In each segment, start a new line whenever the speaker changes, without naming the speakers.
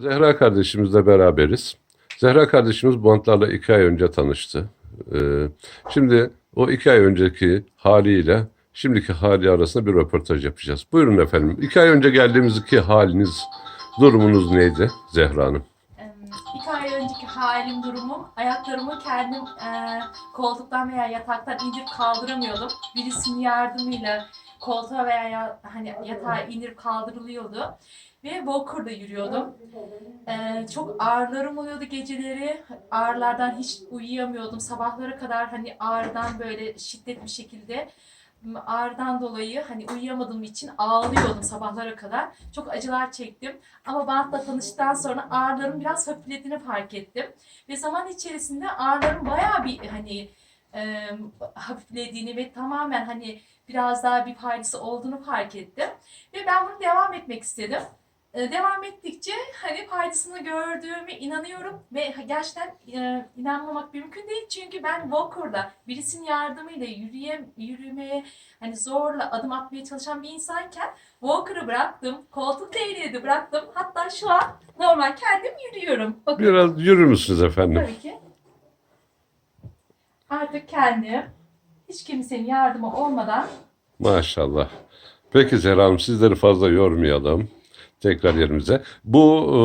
Zehra kardeşimizle beraberiz. Zehra kardeşimiz bantlarla iki ay önce tanıştı. Ee, şimdi o iki ay önceki haliyle şimdiki hali arasında bir röportaj yapacağız. Buyurun efendim. İki ay önce geldiğimizdeki haliniz, durumunuz neydi Zehra Hanım?
İki ay önceki halim, durumum, ayaklarımı kendim e, koltuktan veya yataktan indirip kaldıramıyordum. Birisinin yardımıyla koltuğa veya ya- hani yatağa indirip kaldırılıyordu. Ve walker'da yürüyordum. E, çok ağrılarım oluyordu geceleri. Ağrılardan hiç uyuyamıyordum. Sabahlara kadar hani ağrıdan böyle şiddetli bir şekilde ağrıdan dolayı hani uyuyamadığım için ağlıyordum sabahlara kadar. Çok acılar çektim. Ama bantla tanıştıktan sonra ağrılarım biraz hafiflediğini fark ettim. Ve zaman içerisinde ağrılarım bayağı bir hani e, hafiflediğini ve tamamen hani biraz daha bir faydası olduğunu fark ettim. Ve ben bunu devam etmek istedim. E, devam ettikçe hani faydasını gördüğüme inanıyorum ve gerçekten e, inanmamak mümkün değil çünkü ben Walker'da birisinin yardımıyla yürüye, yürümeye hani zorla adım atmaya çalışan bir insanken Walker'ı bıraktım, koltuk değneği de bıraktım. Hatta şu an normal kendim yürüyorum. Bakın
Biraz yürür müsünüz efendim?
tabii ki. Artık kendim hiç kimsenin yardımı olmadan
Maşallah. Peki Zehra Hanım sizleri fazla yormayalım. Tekrar yerimize. Bu e,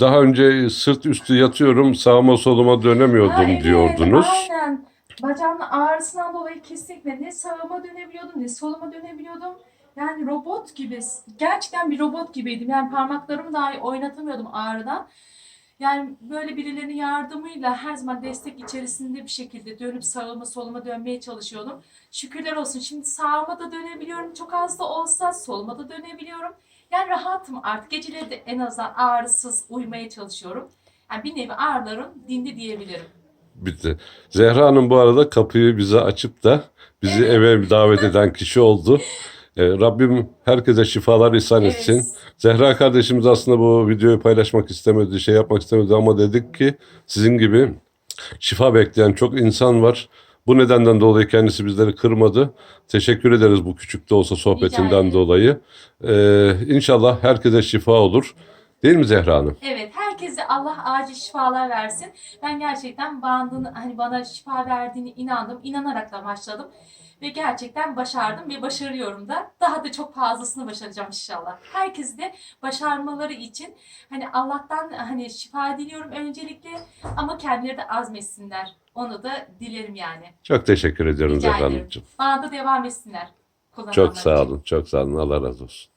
daha önce sırt üstü yatıyorum sağıma soluma dönemiyordum
Ha, evet,
diyordunuz.
Aynen. Bacağımın ağrısından dolayı kesinlikle ne sağıma dönebiliyordum ne soluma dönebiliyordum. Yani robot gibi, gerçekten bir robot gibiydim. Yani parmaklarımı dahi oynatamıyordum ağrıdan. Yani böyle birilerinin yardımıyla her zaman destek içerisinde bir şekilde dönüp sağıma soluma dönmeye çalışıyordum. Şükürler olsun şimdi sağıma da dönebiliyorum. Çok az da olsa soluma da dönebiliyorum. Yani rahatım artık. Geceleri de en azından ağrısız uyumaya çalışıyorum. Yani bir nevi ağrılarım dindi diyebilirim.
Bitti. Zehra Hanım bu arada kapıyı bize açıp da bizi eve davet eden kişi oldu. E, Rabbim herkese şifalar ihsan
Evet.
Zehra kardeşimiz aslında bu videoyu paylaşmak istemedi, şey yapmak istemedi ama dedik ki sizin gibi şifa bekleyen çok insan var. Bu nedenden dolayı kendisi bizleri kırmadı. Teşekkür ederiz bu küçük de olsa sohbetinden dolayı. Ee, inşallah herkese şifa olur. Değil mi Zehra Hanım?
Evet, herkese Allah acil şifalar versin. Ben gerçekten bandın hani bana şifa verdiğini inandım. İnanarak da başladım. Ve gerçekten başardım ve başarıyorum da. Daha da çok fazlasını başaracağım inşallah. Herkes de başarmaları için hani Allah'tan hani şifa diliyorum öncelikle ama kendileri de azmetsinler. Onu da dilerim yani.
Çok teşekkür ediyorum Zehra. Hanımcığım.
Bana da devam etsinler.
Çok sağ olun, çok sağ olun. Allah razı olsun.